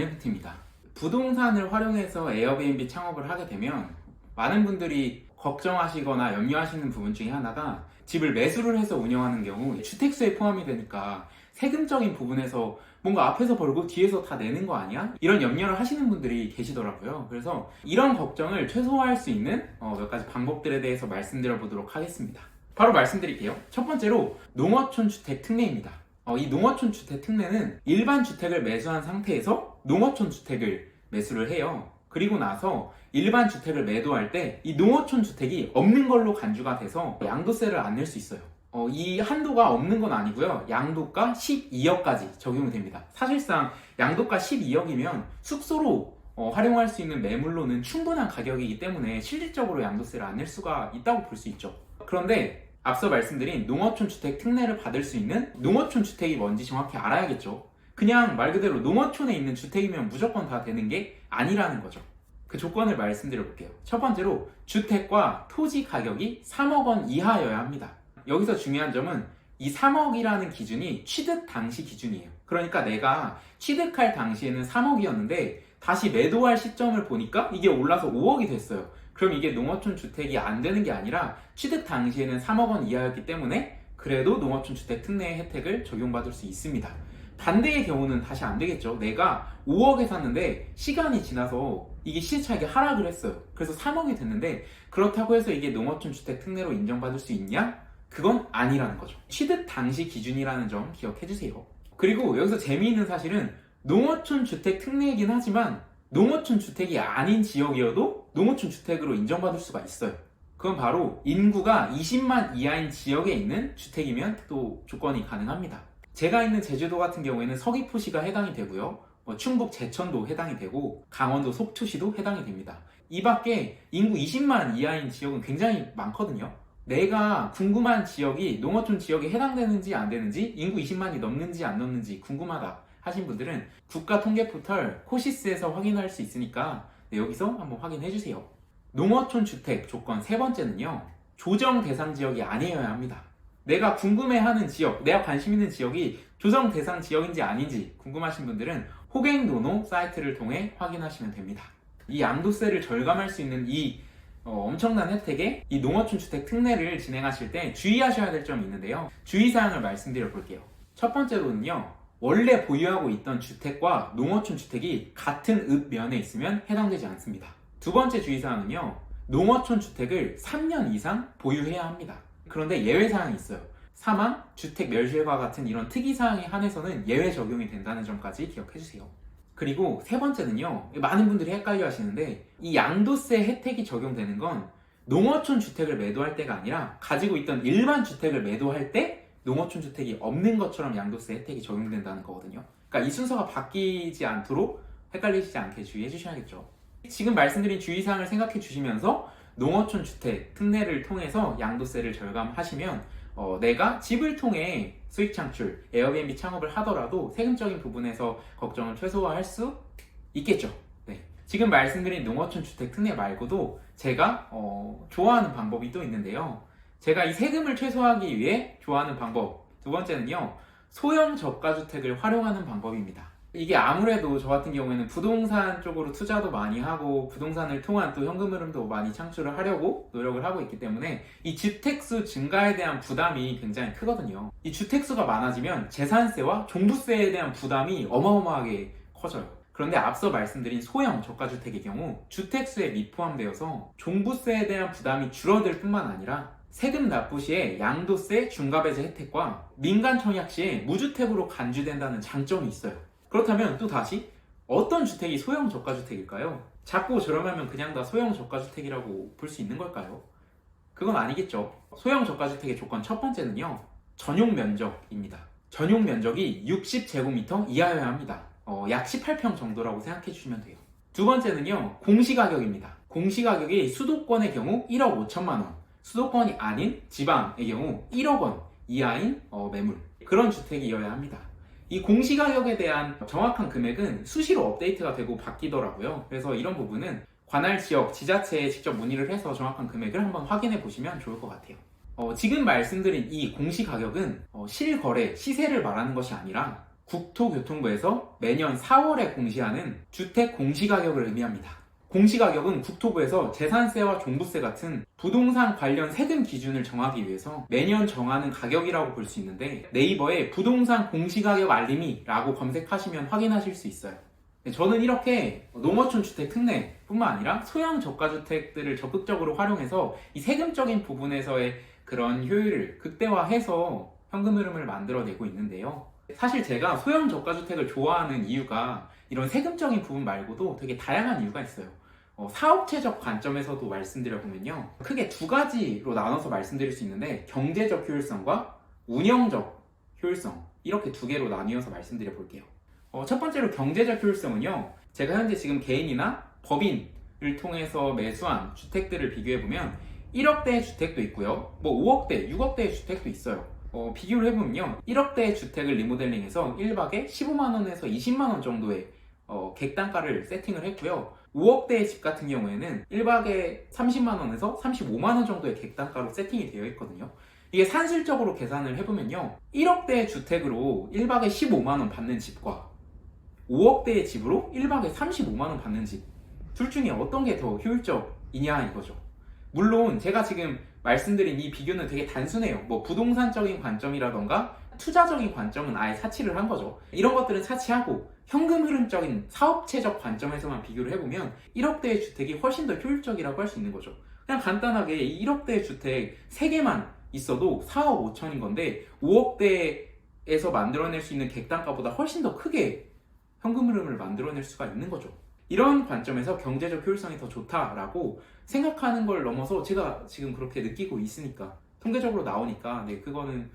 원FT입니다. 부동산을 활용해서 에어비앤비 창업을 하게 되면 많은 분들이 걱정하시거나 염려하시는 부분 중에 하나가 집을 매수를 해서 운영하는 경우 주택수에 포함이 되니까 세금적인 부분에서 뭔가 앞에서 벌고 뒤에서 다 내는 거 아니야? 이런 염려를 하시는 분들이 계시더라고요. 그래서 이런 걱정을 최소화할 수 있는 어, 몇 가지 방법들에 대해서 말씀드려 보도록 하겠습니다. 바로 말씀드릴게요. 첫 번째로 농어촌 주택 특례입니다. 어, 이 농어촌 주택 특례는 일반 주택을 매수한 상태에서 농어촌 주택을 매수를 해요. 그리고 나서 일반 주택을 매도할 때 이 농어촌 주택이 없는 걸로 간주가 돼서 양도세를 안 낼 수 있어요. 어, 이 한도가 없는 건 아니고요. 양도가 12억까지 적용이 됩니다. 사실상 양도가 12억이면 숙소로 어, 활용할 수 있는 매물로는 충분한 가격이기 때문에 실질적으로 양도세를 안 낼 수가 있다고 볼 수 있죠. 그런데 앞서 말씀드린 농어촌 주택 특례를 받을 수 있는 농어촌 주택이 뭔지 정확히 알아야겠죠. 그냥 말 그대로 농어촌에 있는 주택이면 무조건 다 되는 게 아니라는 거죠. 그 조건을 말씀드려 볼게요. 첫 번째로 주택과 토지 가격이 3억 원 이하여야 합니다. 여기서 중요한 점은 이 3억이라는 기준이 취득 당시 기준이에요. 그러니까 내가 취득할 당시에는 3억이었는데 다시 매도할 시점을 보니까 이게 올라서 5억이 됐어요. 그럼 이게 농어촌 주택이 안 되는 게 아니라 취득 당시에는 3억 원 이하였기 때문에 그래도 농어촌 주택 특례의 혜택을 적용받을 수 있습니다. 반대의 경우는 다시 안 되겠죠. 내가 5억에 샀는데 시간이 지나서 이게 시세차익이 하락을 했어요. 그래서 3억이 됐는데 그렇다고 해서 이게 농어촌 주택 특례로 인정받을 수 있냐? 그건 아니라는 거죠. 취득 당시 기준이라는 점 기억해 주세요. 그리고 여기서 재미있는 사실은 농어촌 주택 특례이긴 하지만 농어촌 주택이 아닌 지역이어도 농어촌 주택으로 인정받을 수가 있어요. 그건 바로 인구가 20만 이하인 지역에 있는 주택이면 또 조건이 가능합니다. 제가 있는 제주도 같은 경우에는 서귀포시가 해당이 되고요. 뭐 충북 제천도 해당이 되고 강원도 속초시도 해당이 됩니다. 이 밖에 인구 20만 이하인 지역은 굉장히 많거든요. 내가 궁금한 지역이 농어촌 지역에 해당되는지 안 되는지 인구 20만이 넘는지 안 넘는지 궁금하다 하신 분들은 국가통계포털 코시스에서 확인할 수 있으니까 네, 여기서 한번 확인해 주세요. 농어촌 주택 조건 세 번째는요. 조정 대상 지역이 아니어야 합니다. 내가 궁금해하는 지역, 내가 관심 있는 지역이 조정 대상 지역인지 아닌지 궁금하신 분들은 호갱노노 사이트를 통해 확인하시면 됩니다. 이 양도세를 절감할 수 있는 이 어, 엄청난 혜택에 이 농어촌 주택 특례를 진행하실 때 주의하셔야 될 점이 있는데요. 주의사항을 말씀드려 볼게요. 첫 번째로는요. 원래 보유하고 있던 주택과 농어촌 주택이 같은 읍면에 있으면 해당되지 않습니다. 두 번째 주의사항은요. 농어촌 주택을 3년 이상 보유해야 합니다. 그런데 예외사항이 있어요. 사망, 주택 멸실과 같은 이런 특이사항에 한해서는 예외 적용이 된다는 점까지 기억해주세요. 그리고 세 번째는요, 많은 분들이 헷갈려 하시는데, 이 양도세 혜택이 적용되는 건 농어촌 주택을 매도할 때가 아니라 가지고 있던 일반 주택을 매도할 때 농어촌 주택이 없는 것처럼 양도세 혜택이 적용된다는 거거든요. 그러니까 이 순서가 바뀌지 않도록 헷갈리시지 않게 주의해 주셔야겠죠. 지금 말씀드린 주의사항을 생각해 주시면서 농어촌 주택 특례를 통해서 양도세를 절감하시면 어, 내가 집을 통해 수익 창출, 에어비앤비 창업을 하더라도 세금적인 부분에서 걱정을 최소화할 수 있겠죠. 네. 지금 말씀드린 농어촌 주택 특례 말고도 제가 어, 좋아하는 방법이 또 있는데요. 제가 이 세금을 최소화하기 위해 좋아하는 방법 두 번째는요. 소형 저가주택을 활용하는 방법입니다. 이게 아무래도 저 같은 경우에는 부동산 쪽으로 투자도 많이 하고 부동산을 통한 또 현금 흐름도 많이 창출을 하려고 노력을 하고 있기 때문에 이 주택수 증가에 대한 부담이 굉장히 크거든요. 이 주택수가 많아지면 재산세와 종부세에 대한 부담이 어마어마하게 커져요. 그런데 앞서 말씀드린 소형 저가주택의 경우 주택수에 미포함되어서 종부세에 대한 부담이 줄어들 뿐만 아니라 세금 납부 시에 양도세 중과배제 혜택과 민간 청약 시에 무주택으로 간주된다는 장점이 있어요. 그렇다면 또 다시 어떤 주택이 소형 저가주택일까요? 자꾸 저렴하면 그냥 다 소형 저가주택이라고 볼 수 있는 걸까요? 그건 아니겠죠. 소형 저가주택의 조건 첫 번째는요. 전용 면적입니다. 전용 면적이 60제곱미터 이하여야 합니다. 어, 약 18평 정도라고 생각해 주시면 돼요. 두 번째는요. 공시가격입니다. 공시가격이 수도권의 경우 1억 5천만 원, 수도권이 아닌 지방의 경우 1억 원 이하인 어, 매물 그런 주택이어야 합니다. 이 공시가격에 대한 정확한 금액은 수시로 업데이트가 되고 바뀌더라고요. 그래서 이런 부분은 관할 지역, 지자체에 직접 문의를 해서 정확한 금액을 한번 확인해 보시면 좋을 것 같아요. 어, 지금 말씀드린 이 공시가격은 어, 실거래, 시세를 말하는 것이 아니라 국토교통부에서 매년 4월에 공시하는 주택 공시가격을 의미합니다. 공시가격은 국토부에서 재산세와 종부세 같은 부동산 관련 세금 기준을 정하기 위해서 매년 정하는 가격이라고 볼 수 있는데 네이버에 부동산 공시가격 알림이라고 검색하시면 확인하실 수 있어요. 네, 저는 이렇게 농어촌 주택 특례뿐만 아니라 소형 저가주택들을 적극적으로 활용해서 이 세금적인 부분에서의 그런 효율을 극대화해서 현금 흐름을 만들어내고 있는데요. 사실 제가 소형 저가주택을 좋아하는 이유가 이런 세금적인 부분 말고도 되게 다양한 이유가 있어요. 어, 사업체적 관점에서도 말씀드려보면요. 크게 두 가지로 나눠서 말씀드릴 수 있는데 경제적 효율성과 운영적 효율성 이렇게 두 개로 나뉘어서 말씀드려 볼게요. 어, 첫 번째로 경제적 효율성은요. 제가 현재 지금 개인이나 법인을 통해서 매수한 주택들을 비교해 보면 1억대의 주택도 있고요. 뭐 5억대, 6억대의 주택도 있어요. 어, 비교를 해보면요. 1억대의 주택을 리모델링해서 1박에 15만원에서 20만원 정도의 어, 객단가를 세팅을 했고요. 5억대의 집 같은 경우에는 1박에 30만원에서 35만원 정도의 객단가로 세팅이 되어 있거든요. 이게 산술적으로 계산을 해보면요. 1억대의 주택으로 1박에 15만원 받는 집과 5억대의 집으로 1박에 35만원 받는 집. 둘 중에 어떤 게 더 효율적이냐 이거죠. 물론 제가 지금 말씀드린 이 비교는 되게 단순해요. 뭐 부동산적인 관점이라던가 투자적인 관점은 아예 사치를 한 거죠. 이런 것들은 사치하고 현금 흐름적인 사업체적 관점에서만 비교를 해보면 1억대의 주택이 훨씬 더 효율적이라고 할 수 있는 거죠. 그냥 간단하게 이 1억대의 주택 3개만 있어도 4억 5천인 건데 5억대에서 만들어낼 수 있는 객단가보다 훨씬 더 크게 현금 흐름을 만들어낼 수가 있는 거죠. 이런 관점에서 경제적 효율성이 더 좋다라고 생각하는 걸 넘어서 제가 지금 그렇게 느끼고 있으니까 통계적으로 나오니까 네 그거는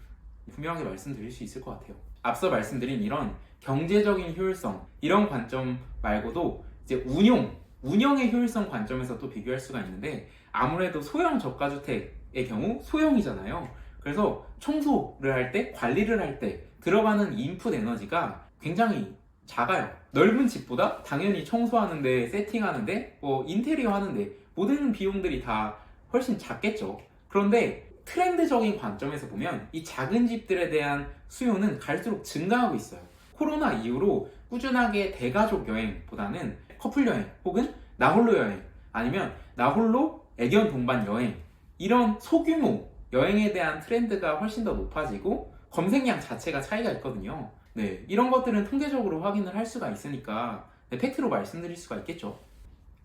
분명하게 말씀드릴 수 있을 것 같아요. 앞서 말씀드린 이런 경제적인 효율성 이런 관점 말고도 이제 운용 운영의 효율성 관점에서 또 비교할 수가 있는데 아무래도 소형 저가주택의 경우 소형이잖아요. 그래서 청소를 할 때 관리를 할 때 들어가는 인풋 에너지가 굉장히 작아요. 넓은 집보다 당연히 청소하는데 세팅하는데 뭐 인테리어 하는데 모든 비용들이 다 훨씬 작겠죠. 그런데 트렌드적인 관점에서 보면 이 작은 집들에 대한 수요는 갈수록 증가하고 있어요. 코로나 이후로 꾸준하게 대가족 여행보다는 커플 여행 혹은 나홀로 여행 아니면 나홀로 애견 동반 여행 이런 소규모 여행에 대한 트렌드가 훨씬 더 높아지고 검색량 자체가 차이가 있거든요. 네, 이런 것들은 통계적으로 확인을 할 수가 있으니까 네, 팩트로 말씀드릴 수가 있겠죠.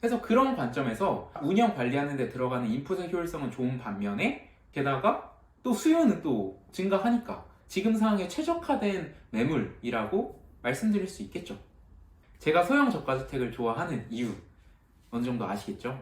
그래서 그런 관점에서 운영 관리하는 데 들어가는 인풋의 효율성은 좋은 반면에 게다가 또 수요는 또 증가하니까 지금 상황에 최적화된 매물이라고 말씀드릴 수 있겠죠. 제가 소형 저가주택을 좋아하는 이유 어느 정도 아시겠죠?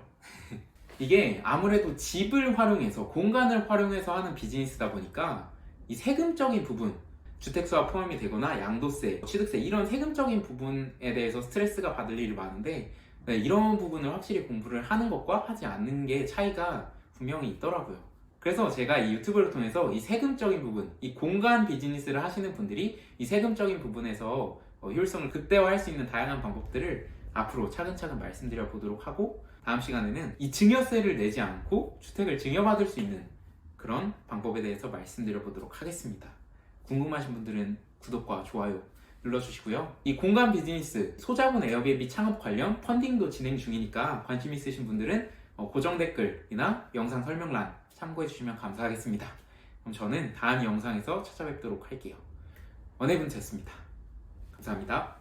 이게 아무래도 집을 활용해서 공간을 활용해서 하는 비즈니스다 보니까 이 세금적인 부분 주택수와 포함이 되거나 양도세, 취득세 이런 세금적인 부분에 대해서 스트레스가 받을 일이 많은데 네, 이런 부분을 확실히 공부를 하는 것과 하지 않는 게 차이가 분명히 있더라고요. 그래서 제가 이 유튜브를 통해서 이 세금적인 부분, 이 공간 비즈니스를 하시는 분들이 이 세금적인 부분에서 어, 효율성을 극대화할 수 있는 다양한 방법들을 앞으로 차근차근 말씀드려 보도록 하고 다음 시간에는 이 증여세를 내지 않고 주택을 증여받을 수 있는 그런 방법에 대해서 말씀드려 보도록 하겠습니다. 궁금하신 분들은 구독과 좋아요 눌러주시고요. 이 공간 비즈니스 소자본 에어비앤비 창업 관련 펀딩도 진행 중이니까 관심 있으신 분들은 어, 고정 댓글이나 영상 설명란 참고해 주시면 감사하겠습니다. 그럼 저는 다음 영상에서 찾아뵙도록 할게요. 원해분 됐습니다. 감사합니다.